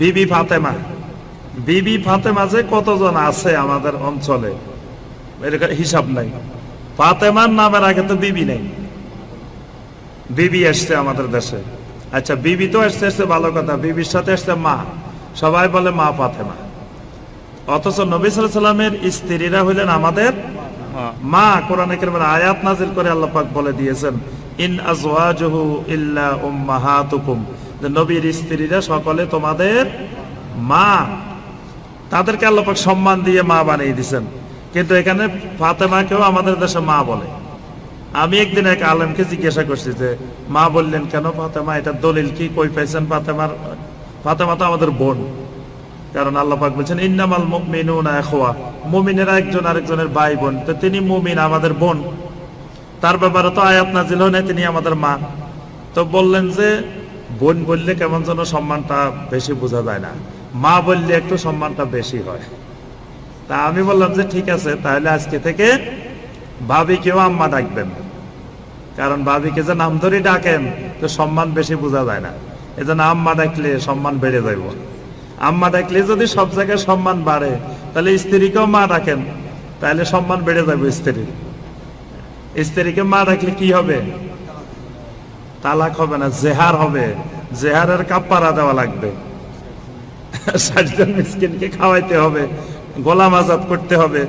বিবি ফাতেমা। বিবি ফাতেমা যে কতজন আছে আমাদের অঞ্চলে? হিসাব নাই। ফাতেমার নামের আগে তো বিবি নেই। বিবি এসছে আমাদের দেশে। আচ্ছা বিবি তো এসছে এসছে ভালো কথা। বিবির সাথে এসছে মা। সবাই বলে মা ফাতেমা। অথচ নবী সাল্লামের স্ত্রীরা হইলেন আমাদের মা। কোরআনে আয়াত নাজিল করে আল্লাহ পাক বলে দিয়েছেন, ইন আজওয়াজুহু ইল্লা উম্মাহাতুকুম। যে নবীর স্ত্রীরা সকলে তোমাদের মা। তাদেরকে আল্লাহ পাক সম্মান দিয়ে মা বানিয়ে দিয়েছেন। কিন্তু এখানে ফাতেমাকেও আমাদের দেশে মা বলে। আমি একদিন এক আলেমকে জিজ্ঞাসা করছি যে, মা বললেন কেন ফাতেমা? এটা দলিল কি? কই পাইছেন ফাতেমার? ফাতেমা তো আমাদের বোন। কারণ আল্লাহ পাক বলছেন, ইন্নামাল মুমিনুনা ইখওয়া। মুমিনেরা একজন আরেকজনের ভাই বোন তো তিনি মুমিন, আমাদের বোন। তার ব্যাপারে তো আয়াত না তিনি আমাদের মা। তো বললেন যে বোন বললে কেমন যেন সম্মানটা বেশি বোঝা যায় না। মা বললে একটু সম্মানটা বেশি হয়। তা আমি বললাম যে ঠিক আছে, তাহলে আজকে থেকে ভাবিকেও আম্মা ডাকবেন। কারণ ভাবিকে যে নাম ধরে ডাকেন, তো সম্মান বেশি বোঝা যায় না। এজন্য আম্মা ডাকলে সম্মান বেড়ে যাইব। আম্মা ডাকলে যদি সব জায়গায় সম্মান বাড়ে, তাহলে স্ত্রীকেও মা ডাকেন। তাহলে সম্মান বেড়ে যাবে স্ত্রীর। স্ত্রীকে মা ডাকলে কি হবে? তালাক হবে না, জেহার হবে। জেহারের কাপ্পারা দেওয়া লাগবে। ষাটজন মিসকিনকে খাওয়াইতে হবে, গোলাম আজাদ করতে হবে।